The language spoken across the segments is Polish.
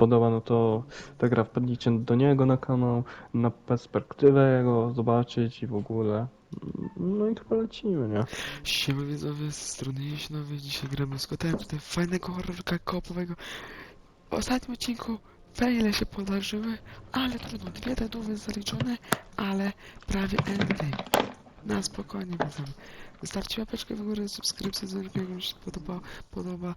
podoba, no to ta gra wpadnijcie do niego na kanał, na perspektywę jego zobaczyć i w ogóle. No i chyba lecimy, nie? Siema widzowie, z strony Jeśnowy, dzisiaj gramy z kotem, tutaj fajnego horrorka koopowego. W ostatnim odcinku faile się podarzyły, ale trudno, dwie tytuły zaliczone, ale prawie endgame. Na spokojnie widzowie. Wystarczy łapeczkę w górę, subskrypcję, dzwonek, jak wam się podoba, podoba.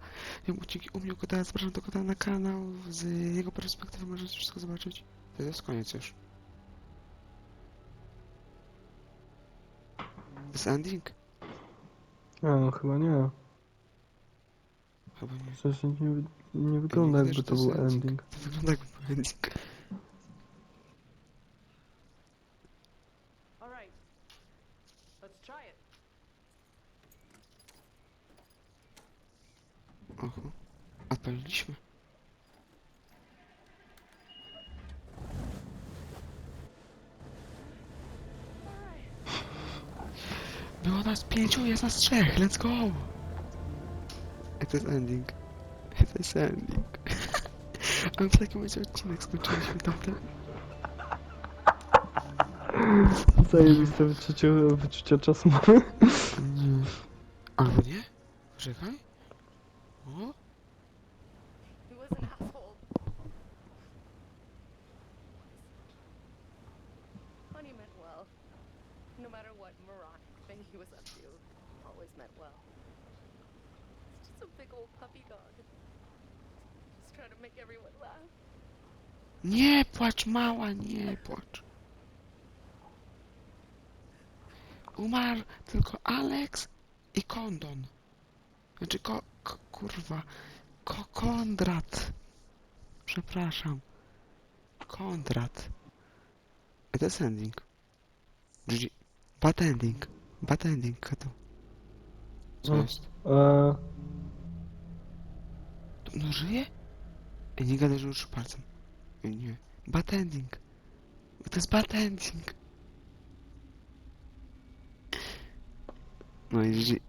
Jak odcinki u mnie kota, zapraszam do kota na kanał, z jego perspektywy możecie wszystko zobaczyć. To jest koniec już. To jest ending? A, no chyba nie. Chyba nie. W sensie nie, wy- nie wygląda jakby że to to był jest ending. To wygląda jak ending. All right. Let's try it. Oho. Odpaliliśmy. Było nas pięciu, jest nas trzech, let's go! I to jest ending. I to jest ending. A w takim razie odcinek skończyliśmy tamten. Zajebiste wyczucie, wyczucie czasu mamy. Albo nie? Czekaj. O? A. Nie płacz, mała, nie płacz. Umarł tylko Alex i Kondon. Znaczy, ko, kurwa, ko, Kondrat. Przepraszam. Kondrat. To jest ending. GG. Bad ending. Bad ending, kato. Co No. jest? Eee, No żyje? Ej, nie gadaj, że już palcem. Ej, nie. Bad ending. To jest bad ending. No i GG.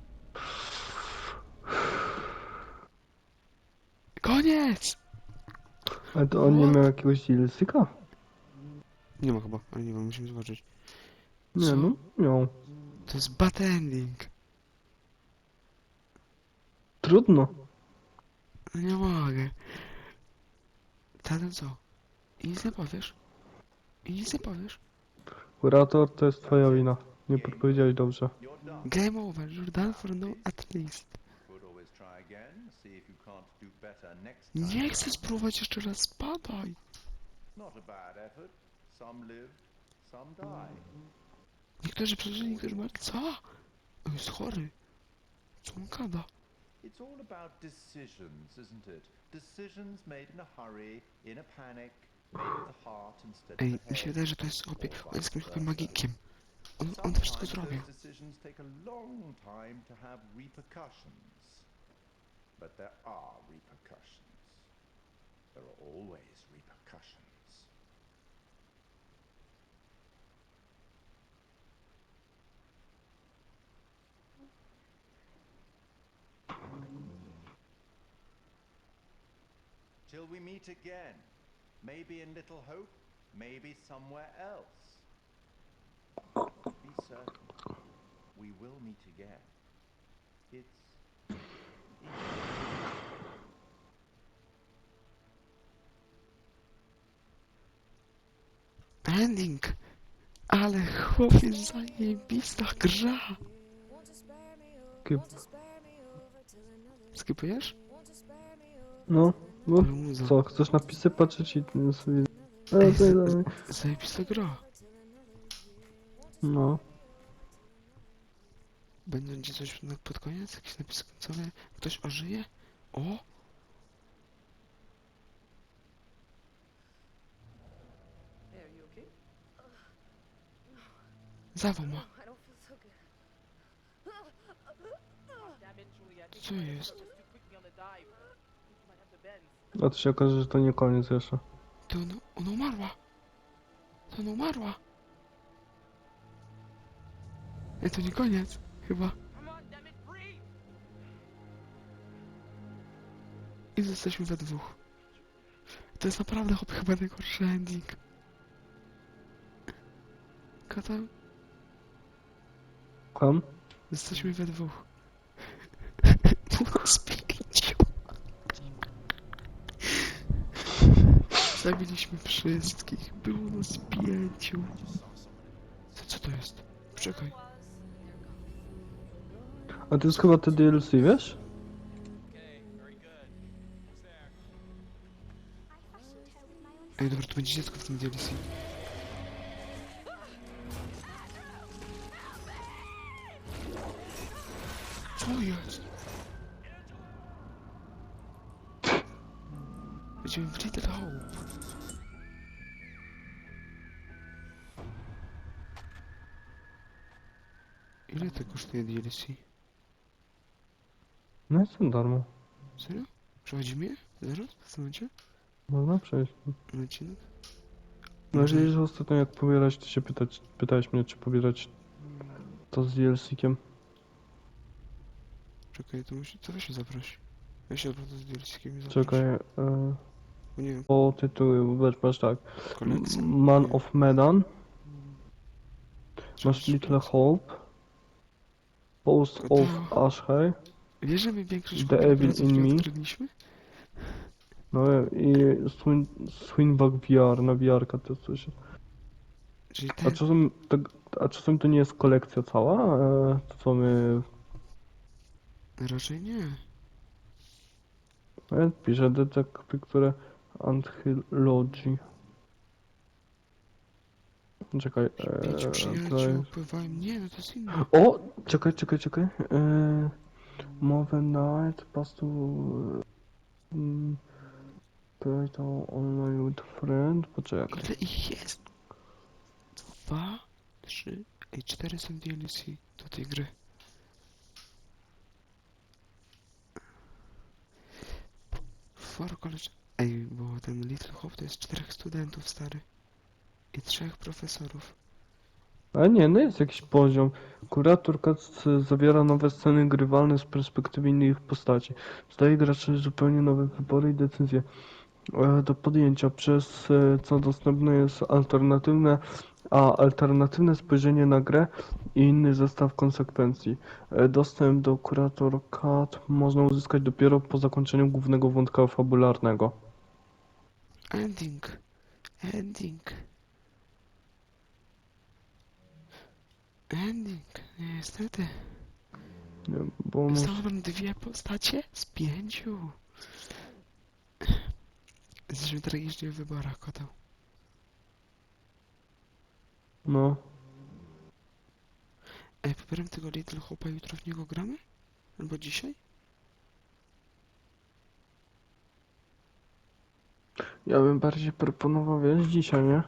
Koniec! ale to on nie miał jakiegoś DLC-ka? Nie ma chyba, ale nie wiem, musimy zobaczyć. Nie, Co? no miał. To jest bad ending. Trudno. No nie mogę. Tatem co? I nic nie powiesz? I nic nie powiesz? Kurator, to jest twoja wina. Nie podpowiedziałeś dobrze. Game over, you're done for no at least. Could always try again, see if you can't do better next time. Nie chcę spróbować jeszcze raz, spadaj. Niektórzy przeżyli, niektórzy marli. Co? On jest chory. Co on gada? It's all about decisions, isn't it? Decisions made in a hurry, in a panic, made with the heart instead Ej, of the mi się head. wydaje, że to jest chłopie. On jest jakimś chłopie magikiem. On, on to wszystko Sometimes zrobił. those decisions take a long time to have repercussions. But there are repercussions. There are always repercussions. Till we meet again. Maybe in Little Hope, maybe somewhere else. Will meet again. It's Ending. Ale chłopie, zajebista gra. Skip. Skipujesz? No, no. Co, chcesz napisy patrzeć i sobie... Ej, z- Zajebista gra. No. Będzie coś pod koniec? Jakiś napis końcowy? Ktoś ożyje? O! Zawał ma. Co jest? A to się okaże, że to nie koniec jeszcze. To ona, ona umarła. To ona umarła. Ej, to nie koniec. Chyba. I jesteśmy we dwóch. To jest naprawdę chyba najgorszy ending. Kota, Kam? jesteśmy we dwóch. Było nas pięciu. Zabiliśmy wszystkich. Było nas pięciu. Co, co to jest? Czekaj. A to jest chyba te DLC, wiesz? Ej, dobra, to będzie dziecko w tym DLC. Co jest? Będziemy w Little Hope. Ile to kosztuje DLC? No jest to darmo. Serio? Przechodzimy je? Zaraz? W tym momencie? Można przejść. Odcinek? No jeżeli że ostatnio jak pobierać, to się pytać, pytałeś mnie, czy pobierać to z DLC-kiem. Czekaj, to musi... To weź zaproś. Ja się naprawdę z DLC-kiem zaproś. Czekaj, e, Bo nie wiem, po tytuły, masz tak. kolekcja? Man of Medan, Trzeba masz Little. Hope, Post of Ashhay, Wiesz, że my większość The Evil in Me. odkryliśmy? no i Swingback VR, na VR-ka to coś. Czyli A ten... czasem, tak, a czasem to nie jest kolekcja cała, e, to co my, Raczej nie. e, pisze Detective, które Anthology. Czekaj, Pięciu e, przyjaciół to- pływają... Nie, no to jest inne. O! Czekaj, czekaj, czekaj. E, Move Night, pass to... mm, Play to online with friend, poczekaj. Ile ich jest? Dwa, trzy... Ej, cztery są DLC do tej gry. Four college... Ej, bo ten Little Hope to jest czterech studentów, stary. I trzech profesorów. Ale nie, no jest jakiś poziom. Kurator Katz zawiera nowe sceny grywalne z perspektywy innych postaci. Zdaje graczy zupełnie nowe wybory i decyzje e, do podjęcia, przez e, co dostępne jest alternatywne, a alternatywne spojrzenie na grę i inny zestaw konsekwencji. E, Dostęp do Kurator Kat można uzyskać dopiero po zakończeniu głównego wątka fabularnego. Ending. Ending. Ending. Niestety. Nie, Bo może... Zostały nam dwie postacie z pięciu. Jesteśmy tragicznie w wyborach, koteł. No. Ej, pobieram tego Little Hope'a jutro w niego gramy? Albo dzisiaj? Ja bym bardziej proponował, wiesz, dzisiaj, nie?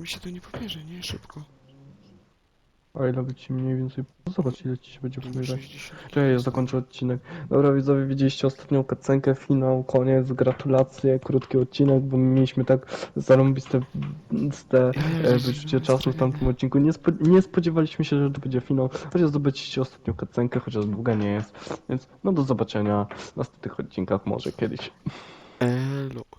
Mi się to nie pobierze, nie? Szybko. A ile by ci mniej więcej... Zobacz ile ci się będzie Albo pobierać. 60. Czekaj, ja zakończę odcinek. Dobra widzowie, widzieliście ostatnią kacenkę, finał, koniec, gratulacje, krótki odcinek, bo mieliśmy tak zarąbiste te e, wyczucie czasu w tamtym odcinku. Nie, spo, nie spodziewaliśmy się, że to będzie finał, chociaż zobaczyliście ostatnią kacenkę, chociaż długa nie jest. Więc no do zobaczenia w następnych odcinkach może kiedyś. Elo.